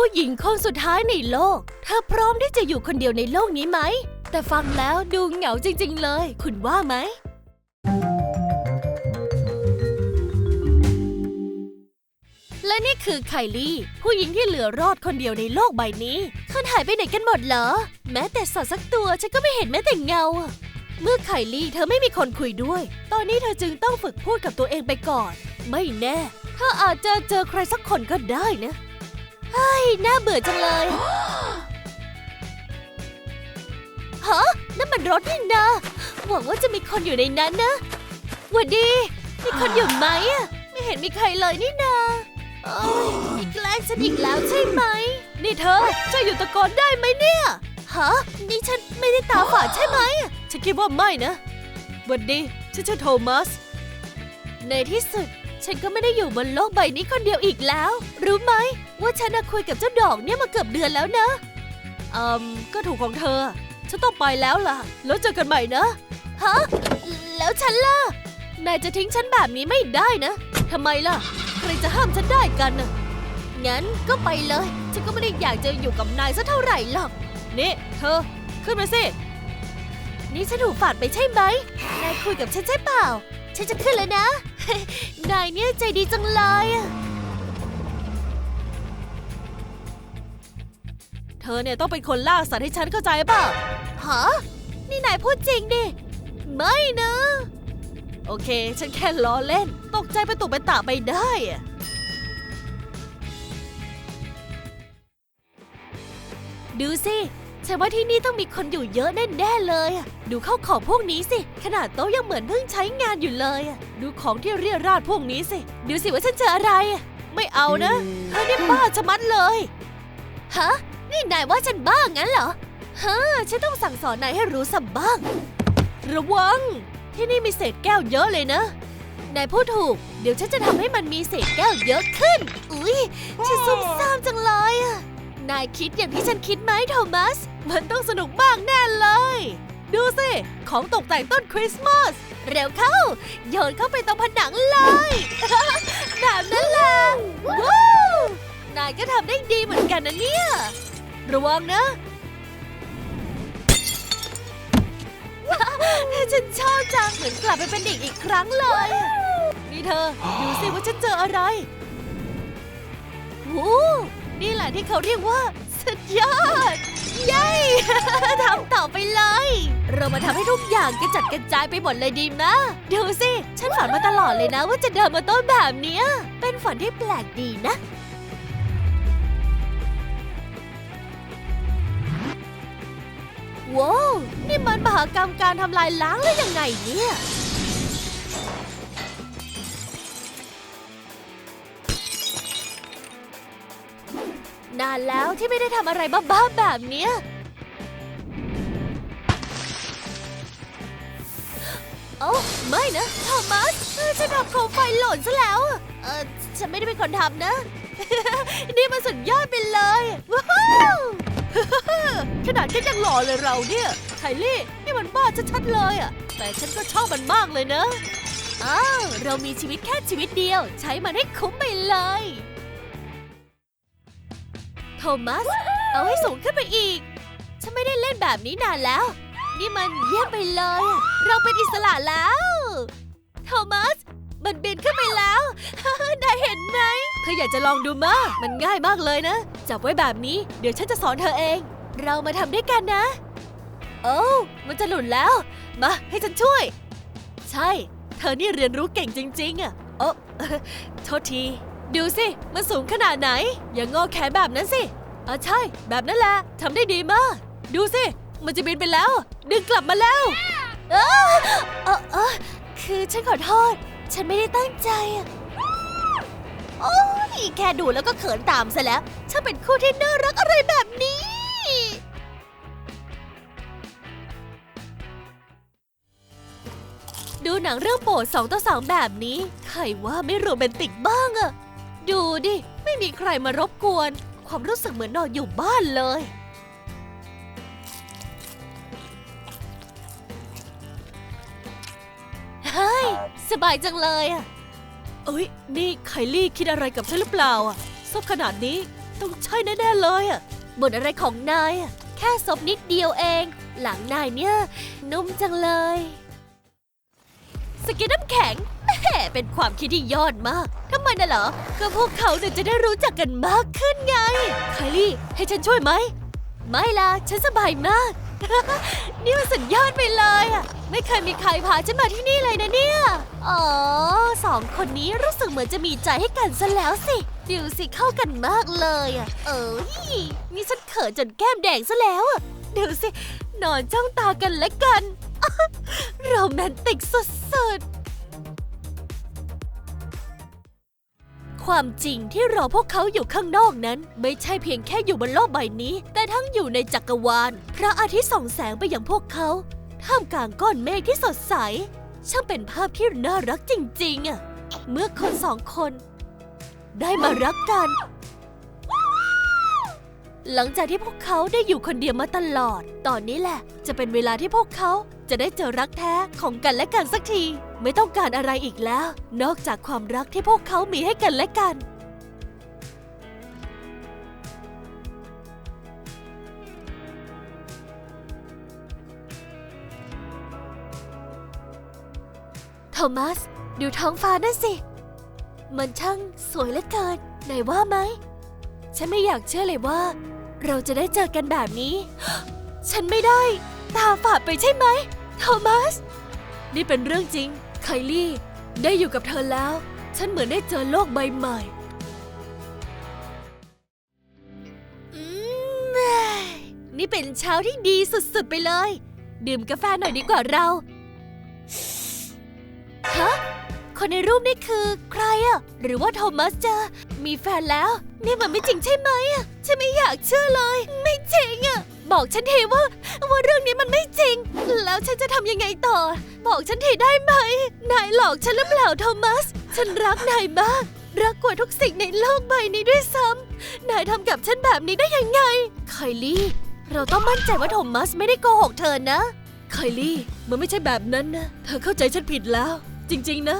ผู้หญิงคนสุดท้ายในโลก เธอพร้อมที่จะอยู่คนเดียวในโลกนี้ไหม แต่ฟังแล้วดูเหงาจริง ๆ เลย คุณว่าไหม และนี่คือไคลี่ ผู้หญิงที่เหลือรอดคนเดียวในโลกใบนี้คนหายไปไหนกันหมดเหรอ แม้แต่สัตว์สักตัวฉันก็ไม่เห็นแม้แต่เงาเมื่อไคลี่เธอไม่มีคนคุยด้วย ตอนนี้เธอจึงต้องฝึกพูดกับตัวเองไปก่อน ไม่แน่ เธออาจจะเจอใครสักคนก็ได้นะ เฮ้ย น่าเบื่อจังเลยฮะนั่นมันรถนี่นะ หวังว่าจะมีคนอยู่ในนั้นนะหวัดดี มีคนอยู่ไหมอะไม่เห็นมีใครเลยนี่นาอ้ยมีแกล้งฉันอีกแล้วใช่ไหม นี่เธอจะอยู่ตะโกนได้ไหมเนี่ย ฮะ นี่ฉันไม่ได้ตาฝาดใช่ไหม ฉันคิดว่าไม่นะหวัดดี ฉันชื่อโทมัส ในที่สุด ฉันก็ไม่ได้อยู่บนโลกใบนี้คนเดียวอีกแล้ว รู้ไหมว่าฉันคุยกับเจ้าดอกเนี่ยมาเกือบเดือนแล้วนะอืมก็ถูกของเธอ ฉันต้องไปแล้วล่ะ แล้วเจอกันใหม่นะ ฮะ แล้วฉันล่ะ นายจะทิ้งฉันแบบนี้ไม่ได้นะทำไมล่ะ ใครจะห้ามฉันได้กันนะงั้นก็ไปเลย ฉันก็ไม่ได้อยากจะอยู่กับนายสักเท่าไหร่หรอก นี่ เธอ ขึ้นมาสิ นี่ฉันถูกฝาดไปใช่ไหม นายคุยกับฉันใช่เปล่า ฉันจะขึ้นแล้วนะ นายเนี่ยใจดีจังเลยอะเธอเนี่ยต้องเป็นคนล่าสัตว์ให้ฉันเข้าใจเปล่าฮะ นี่นายพูดจริงดิ ไม่นะ โอเค ฉันแค่ล้อเล่น ตกใจไปตุกไปตะไปได้อะดูสิ ฉันว่าที่นี่ต้องมีคนอยู่เยอะแน่ๆเลยอะดูเข้าของพวกนี้สิ ขนาดโต๊ะยังเหมือนเพิ่งใช้งานอยู่เลยอะดูของที่เรียราดพวกนี้สิ ดูสิว่าฉันเจออะไรอะไม่เอานะเธอเนี่ยบ้าชะมัดเลย ฮะ นี่นายว่าฉันบ้างั้นเหรอ ฮะ ฉันต้องสั่งสอนนายให้รู้สับ้าง ระวัง ที่นี่มีเศษแก้วเยอะเลยนะ นายพูดถูก เดี๋ยวฉันจะทำให้มันมีเศษแก้วเยอะขึ้น อุ๊ยฉันซุ่มซ่ามจังเลยอะ นายคิดอย่างที่ฉันคิดไหมโทมัส มันต้องสนุกมากแน่เลย ดูสิ ของตกแต่งต้นคริสต์มาส เร็วเข้า โยนเข้าไปตรงผนังเลย แบบนั้นแหละว้าวนายก็ทำได้ดีเหมือนกันนะเนี่ย ระวังนะ ฉันชอบจังเหมือนกลับไปเป็นเด็กอีกครั้งเลย นี่เธอ ดูสิว่าฉันเจออะไรโอ้ นี่แหละที่เขาเรียกว่า สุดยอด เย้ ทำต่อไปเลย เรามาทำให้ทุกอย่างกระจัดกระจายไปหมดเลยดีมะดูสิ ฉันฝันมาตลอดเลยนะว่าจะเดินมาต้นแบบเนี้ย เป็นฝันที่แปลกดีนะ ว้าว นี่มันมหากรรมการทำลายล้างหรือยังไงเนี่ย นานแล้วที่ไม่ได้ทำอะไรบ้าๆแบบเนี้ยโอ้ไม่นะโทมัสฉันทำโคมไฟหล่นซะแล้ว เออฉันไม่ได้เป็นคนทำนะ นี่มันสุดยอดไปเลยว้าวขนาดแค่ยังหล่อเลยเราเนี่ยไทลี่นี่มันบ้าชัดๆเลยอะ แต่ฉันก็ชอบมันมากเลยนะอ้าวเรามีชีวิตแค่ชีวิตเดียว ใช้มันให้คุ้มไปเลย มัส เอาให้สูงขึ้นไปอีก ฉันไม่ได้เล่นแบบนี้นานแล้ว นี่มันเยี่ยมไปเลย เราเป็นอิสระแล้ว โทมัส มันบินขึ้นไปแล้วนายเห็นไหมเธออยากจะลองดูมามันง่ายมากเลยนะ จับไว้แบบนี้ เดี๋ยวฉันจะสอนเธอเอง เรามาทำด้วยกันนะ โอ้มันจะหลุดแล้ว มาให้ฉันช่วย ใช่ เธอนี่เรียนรู้เก่งจริง ๆอะโอ้โทษที ดูสิ มันสูงขนาดไหน อย่างงอแขนแบบนั้นสิอะใช่ แบบนั้นแหละทำได้ดีมาก ดูสิ มันจะบินไปแล้ว ดึงกลับมาแล้ว เออเออเออคือฉันขอโทษ ฉันไม่ได้ตั้งใจอะโอ้ยแค่ดูแล้วก็เขินตามซะแล้วช่างเป็นคู่ที่น่ารักอะไรแบบนี้ ดูหนังเรื่องโปรดสองต่อสองแบบนี้ ใครว่าไม่โรแมนติกบ้างอะ ดูดิ ไม่มีใครมารบกวน ความรู้สึกเหมือนนอนอยู่บ้านเลย เฮ้ย สบายจังเลยอะเอ้ย นี่ไคลี่คิดอะไรกับฉันหรือเปล่าอะซบขนาดนี้ต้องใช่แน่ๆเลยอะบนอะไรของนายอะ แค่ซบนิดเดียวเอง หลังนายเนี่ย นุ่มจังเลย สกินน้ำแข็ง แหมเป็นความคิดที่ยอดมากทำไมน่ะเหรอ ก็พวกเขาเนี่ยจะได้รู้จักกันมากขึ้นไง ไคลี่ ให้ฉันช่วยไหม ไม่ล่ะ ฉันสบายมาก นี่มันสุดยอดไปเลยอะไม่เคยมีใครพาฉันมาที่นี่เลยนะเนี่ย อ๋อสองคนนี้รู้สึกเหมือนจะมีใจให้กันซะแล้วสิดูสิเข้ากันมากเลยอะเอ้ยนี่ฉันเขินจนแก้มแดงซะแล้วอะดูสินอนจ้องตากันและกัน โรแมนติกสุดๆ ความจริงที่รอพวกเขาอยู่ข้างนอกนั้น ไม่ใช่เพียงแค่อยู่บนโลกใบนี้ แต่ทั้งอยู่ในจักรวาล พระอาทิตย์ส่องแสงไปยังพวกเขา ท่ามกลางก้อนเมฆที่สดใส ช่างเป็นภาพที่น่ารักจริงๆอะเมื่อคนสองคน ได้มารักกัน หลังจากที่พวกเขาได้อยู่คนเดียวมาตลอด ตอนนี้แหละ จะเป็นเวลาที่พวกเขาจะได้เจอรักแท้ของกันและกันสักที ไม่ต้องการอะไรอีกแล้ว นอกจากความรักที่พวกเขามีให้กันและกันโทมัส ดูท้องฟ้านั่นสิ มันช่างสวยเหลือเกินไหนว่าไหม ฉันไม่อยากเชื่อเลยว่า เราจะได้เจอกันแบบนี้ ฉันไม่ได้ ตาฝาดไปใช่ไหมโทมัส นี่เป็นเรื่องจริง ไคลี่ ได้อยู่กับเธอแล้ว ฉันเหมือนได้เจอโลกใบใหม่อืมนี่เป็นเช้าที่ดีสุดๆไปเลย ดื่มกาแฟหน่อยดีกว่าเรา ฮะ คนในรูปนี่คือใครอะหรือว่าโทมัสจะมีแฟนแล้วนี่มันไม่จริงใช่ไหมอะฉันไม่อยากเชื่อเลย ไม่จริงอะบอกฉันทีว่า ว่าเรื่องนี้มันไม่จริง แล้วฉันจะทำยังไงต่อ บอกฉันทีได้ไหม นายหลอกฉันหรือเปล่าโทมัส ฉันรักนายมาก รักกว่าทุกสิ่งในโลกใบนี้ด้วยซ้ำนายทำกับฉันแบบนี้ได้ยังไงไคลี่ เราต้องมั่นใจว่าโทมัสไม่ได้โกหกเธอนะไคลี่ มันไม่ใช่แบบนั้นนะ เธอเข้าใจฉันผิดแล้ว จริง ๆ นะ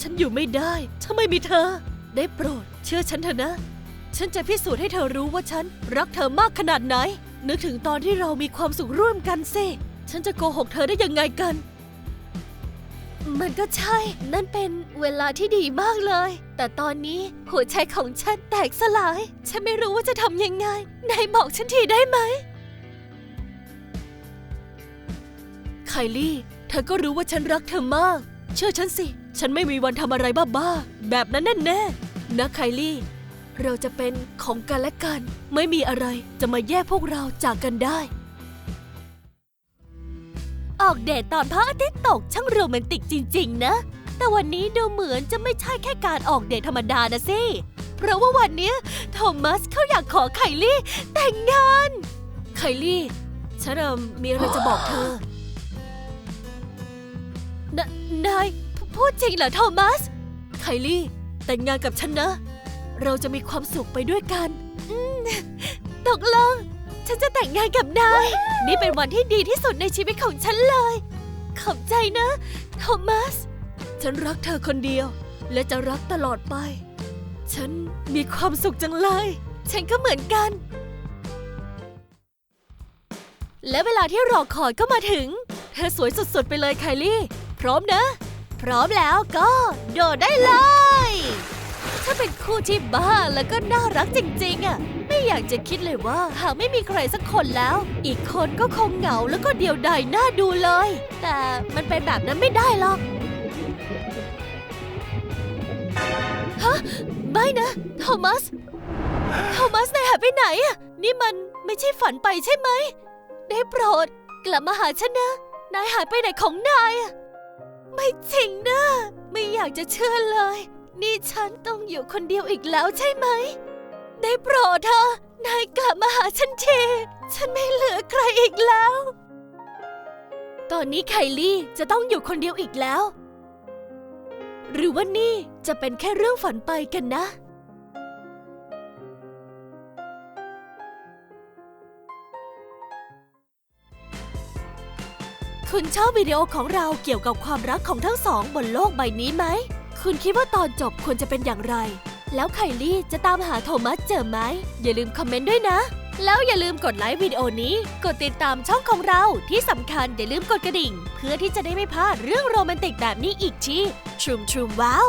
ฉันอยู่ไม่ได้ ถ้าไม่มีเธอ ได้โปรด เชื่อฉันเถอะนะ ฉันจะพิสูจน์ให้เธอรู้ว่าฉันรักเธอมากขนาดไหน นึกถึงตอนที่เรามีความสุขร่วมกันสิ ฉันจะโกหกเธอได้ยังไงกัน มันก็ใช่ นั่นเป็นเวลาที่ดีมากเลย แต่ตอนนี้หัวใจของฉันแตกสลาย ฉันไม่รู้ว่าจะทำยังไง นายบอกฉันทีได้ไหม ไคลี่ เธอก็รู้ว่าฉันรักเธอมาก เชื่อฉันสิ ฉันไม่มีวันทำอะไรบ้าๆแบบนั้นแน่ๆนะไคลี่ เราจะเป็นของกันและกัน ไม่มีอะไรจะมาแยกพวกเราจากกันได้ ออกเดทตอนพระอาทิตย์ตกช่างโรแมนติกจริง ๆ นะ แต่วันนี้ดูเหมือนจะไม่ใช่แค่การออกเดทธรรมดานะสิ เพราะว่าวันนี้โทมัสเขาอยากขอไคลี่ แต่งงาน ไคลี่ฉันเอิ่มมีอะไรจะบอกเธอ นนายพพูดจริงเหรอโทมัส ไคลี่ แต่งงานกับฉันนะ เราจะมีความสุขไปด้วยกันอืมตกลง ฉันจะแต่งงานกับนาย นี่เป็นวันที่ดีที่สุดในชีวิตของฉันเลย ขอบใจนะโทมัส ฉันรักเธอคนเดียว และจะรักตลอดไป ฉันมีความสุขจังเลย ฉันก็เหมือนกัน และเวลาที่รอคอยก็มาถึง เธอสวยสุดๆไปเลยไคลี่ พร้อมนะ พร้อมแล้วก็โดดได้เลย ถ้าเป็นคู่ที่บ้าแล้วก็น่ารักจริงๆอะ ไม่อยากจะคิดเลยว่าหากไม่มีใครสักคนแล้ว อีกคนก็คงเหงาแล้วก็เดียวดายน่าดูเลย แต่มันเป็นแบบนั้นไม่ได้หรอก ฮะ ไม่นะโทมัส โทมัสนายหายไปไหนอะ นี่มันไม่ใช่ฝันไปใช่ไหม ได้โปรด กลับมาหาฉันนะ นายหายไปไหนของนายอะไม่จริงนะ ไม่อยากจะเชื่อเลย นี่ฉันต้องอยู่คนเดียวอีกแล้วใช่ไหม ได้โปรดเธอะนายกลับมาหาฉันที ฉันไม่เหลือใครอีกแล้ว ตอนนี้ไคลี่จะต้องอยู่คนเดียวอีกแล้ว หรือว่านี่จะเป็นแค่เรื่องฝันไปกันนะ คุณชอบวิดีโอของเราเกี่ยวกับความรักของทั้งสองบนโลกใบนี้ไหม คุณคิดว่าตอนจบควรจะเป็นอย่างไร แล้วไคลี่จะตามหาโทมัสเจอไหม อย่าลืมคอมเมนต์ด้วยนะ แล้วอย่าลืมกดไลค์วิดีโอนี้ กดติดตามช่องของเรา ที่สำคัญอย่าลืมกดกระดิ่ง เพื่อที่จะได้ไม่พลาดเรื่องโรแมนติกแบบนี้อีกที่ทรูมทรูมว้าว